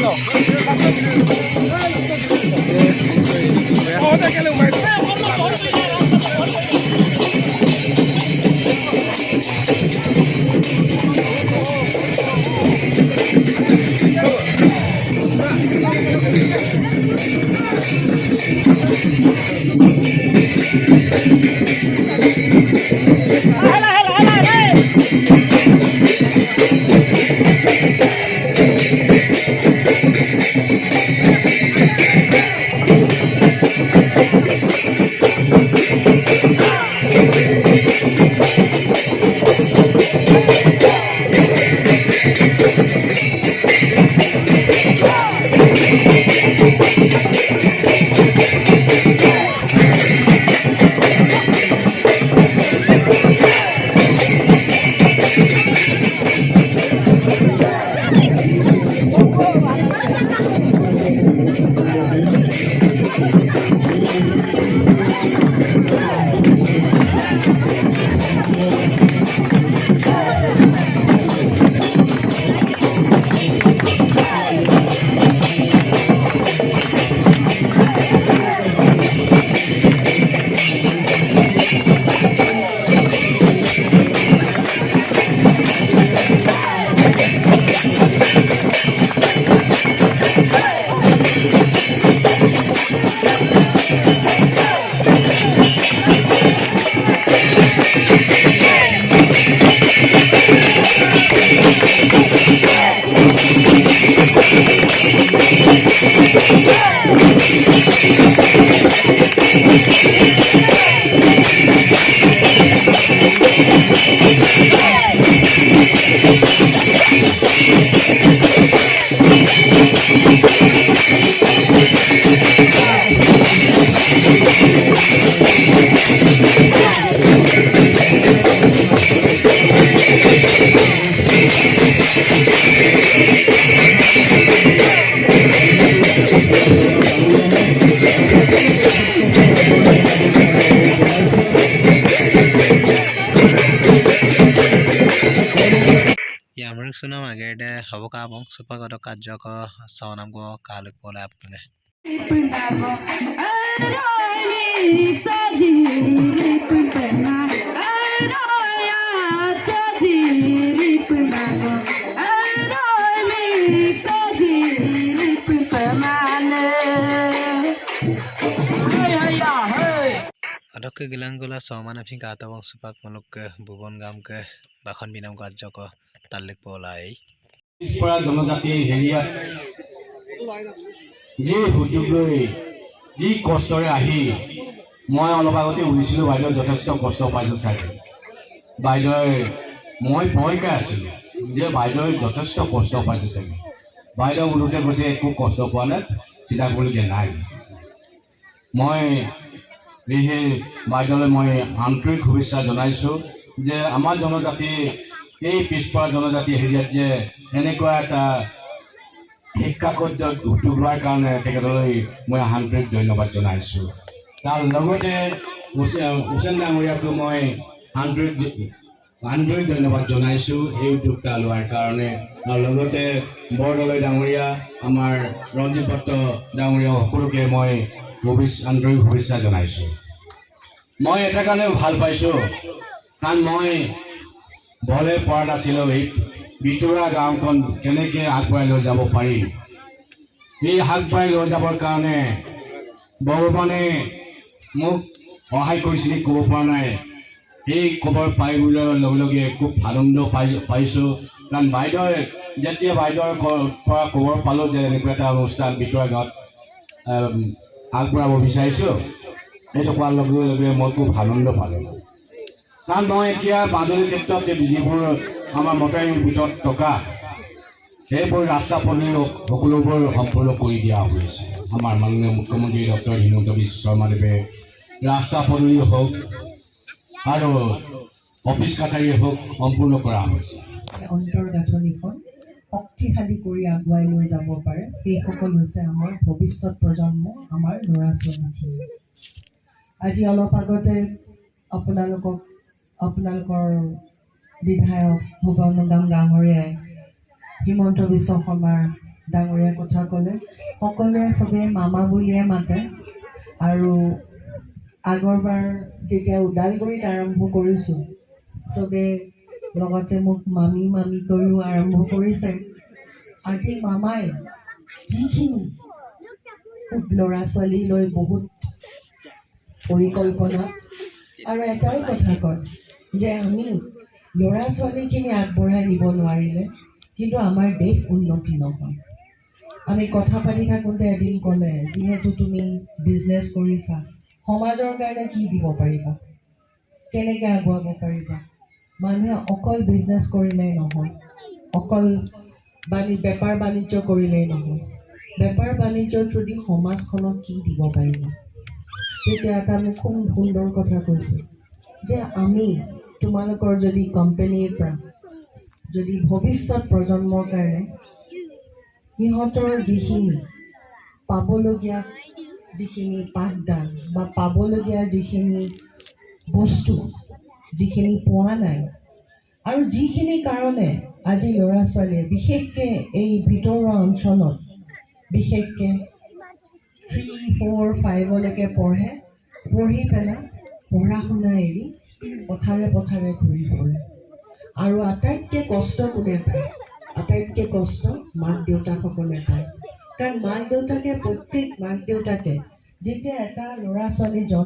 Hey, सुना मागे day हबो का बों सुपा गरो का जो को सोनम को काल को ले आपने अडक गिलांगुला समान फिंग आता वंशुपाक मलुक भुवन गाम के बाखन बिनाम गाज को তাল্লিক পলাই পৰা জনজাতি হেৰিয়াত যি সুযোগ লৈ যি কষ্টৰে আহি মই অলপ আগতে শুনিছিলোঁ বাইদেউ যথেষ্ট কষ্ট পাইছে চাগে বাইদেৱে মই ভয়কে আছিলোঁ যে বাইদেৱে যথেষ্ট কষ্ট পাইছে চাগে। বাইদেউ ওলোতে কৈছে একো কষ্ট পোৱা নাই চিন্তা কৰিবলগীয়া নাই। মই সেয়েহে বাইদেউলৈ মই আন্তৰিক শুভেচ্ছা জনাইছোঁ যে আমাৰ জনজাতি এই পিছপৰা জনজাতি হেৰিয়াত যে এনেকুৱা এটা শিক্ষা পদ্ধত উদ্যোগ লোৱাৰ কাৰণে তেখেতলৈ মই আন্তৰিক ধন্যবাদ জনাইছোঁ তাৰ লগতে হুছেইন ডাঙৰীয়াকো মই আন্তৰিক আন্তৰিক ধন্যবাদ জনাইছোঁ এই উদ্যোগটা লোৱাৰ কাৰণে আৰু লগতে বৰদলৈ ডাঙৰীয়া আমাৰ ৰঞ্জিত ভট্ট ডাঙৰীয়া সকলোকে মই শুভেচ্ছা আন্তৰিক শুভেচ্ছা জনাইছোঁ মই এটা কাৰণে ভাল পাইছোঁ কাৰণ মই বলে পৰা নাছিলোঁ এই ভিতৰুৱা গাঁওখন কেনেকৈ আগবঢ়াই লৈ যাব পাৰি? এই আগবঢ়াই লৈ যাবৰ কাৰণে ভগৱানে মোক সহায় কৰিছিল ক'ব পৰা নাই। সেই খবৰ পাই বুলিৰ লগে লগে খুব আনন্দ পাই পাইছোঁ। কাৰণ বাইদেৱে যেতিয়া বাইদেউৰ পৰা খবৰ পালোঁ যে এনেকুৱা এটা অনুষ্ঠান ভিতৰুৱা গাঁৱত আগবঢ়াব বিচাৰিছোঁ সেইটো কোৱাৰ লগে লগে মই খুব আনন্দ পালোঁ। কাৰণ মই এতিয়া মাজুলীৰ ক্ষেত্ৰত যিবোৰ আমাৰ মতাৰীৰ ভিতৰত থকা সেইবোৰ ৰাস্তা পদূলি সকলোবোৰ সম্পূৰ্ণ কৰি দিয়া হৈছে। আমাৰ মাননীয় মুখ্যমন্ত্ৰী ডক্টৰ হিমন্ত বিশ্ব শৰ্মাদেৱে ৰাস্তা পদূলি হওক আৰু অফিচ কাছাৰী হওক সম্পূৰ্ণ কৰা হৈছে। অন্তৰ্গাঁথনিখন শক্তিশালী কৰি আগুৱাই লৈ যাব পাৰে সেইসকল হৈছে আমাৰ ভৱিষ্যত প্ৰজন্ম আমাৰ ল'ৰা ছোৱালীখিনি আজি অলপ আগতে আপোনালোকক আপোনালোকৰ বিধায়ক ভুৱন দাম ডাঙৰীয়াই হিমন্ত বিশ্ব শৰ্মাৰ ডাঙৰীয়া কথা ক'লে। সকলোৱে চবেই মামা বুলিয়ে মাতে আৰু আগৰবাৰ যেতিয়া ওদালগুৰিত আৰম্ভ কৰিছোঁ চবেই লগতে মোক মামী মামী কৰিও আৰম্ভ কৰিছে। আজি মামাই যিখিনি ল'ৰা ছোৱালী লৈ বহুত পৰিকল্পনা। আৰু এটাই কথা কয় যে আমি ল'ৰা ছোৱালীখিনি আগবঢ়াই নিব নোৱাৰিলে কিন্তু আমাৰ দেশ উন্নতি নহয়। আমি কথা পাতি থাকোঁতে এদিন ক'লে যিহেতু তুমি বিজনেছ কৰিছা সমাজৰ কাৰণে কি দিব পাৰিবা? কেনেকৈ আগুৱাব পাৰিবা? মানুহে অকল বিজনেছ কৰিলেই নহয় অকল বাণি বেপাৰ বাণিজ্য কৰিলেই নহয়। বেপাৰ বাণিজ্যৰ থ্ৰুদি সমাজখনক কি দিব পাৰিবা? তেতিয়া এটা মোক খুব সুন্দৰ কথা কৈছে যে আমি তোমালোকৰ যদি কোম্পেনীৰ পৰা যদি ভৱিষ্যত প্ৰজন্মৰ কাৰণে সিহঁতৰ যিখিনি পাবলগীয়া যিখিনি পাঠদান বা পাবলগীয়া যিখিনি বস্তু যিখিনি পোৱা নাই আৰু যিখিনি কাৰণে আজি ল'ৰা ছোৱালীয়ে বিশেষকৈ এই ভিতৰুৱা অঞ্চলত বিশেষকৈ থ্ৰী ফ'ৰ ফাইভলৈকে পঢ়ে পঢ়ি পেলাই পঢ়া শুনা এৰি পথাৰে পথাৰে ঘূৰি ফুৰে আৰু আটাইতকৈ কষ্ট কোনে পায়? আটাইতকৈ কষ্ট মাক দেউতাকসকলে পায়। কাৰণ মাক দেউতাকে প্ৰত্যেক মাক দেউতাকে যেতিয়া এটা ল'ৰা ছোৱালী জন্ম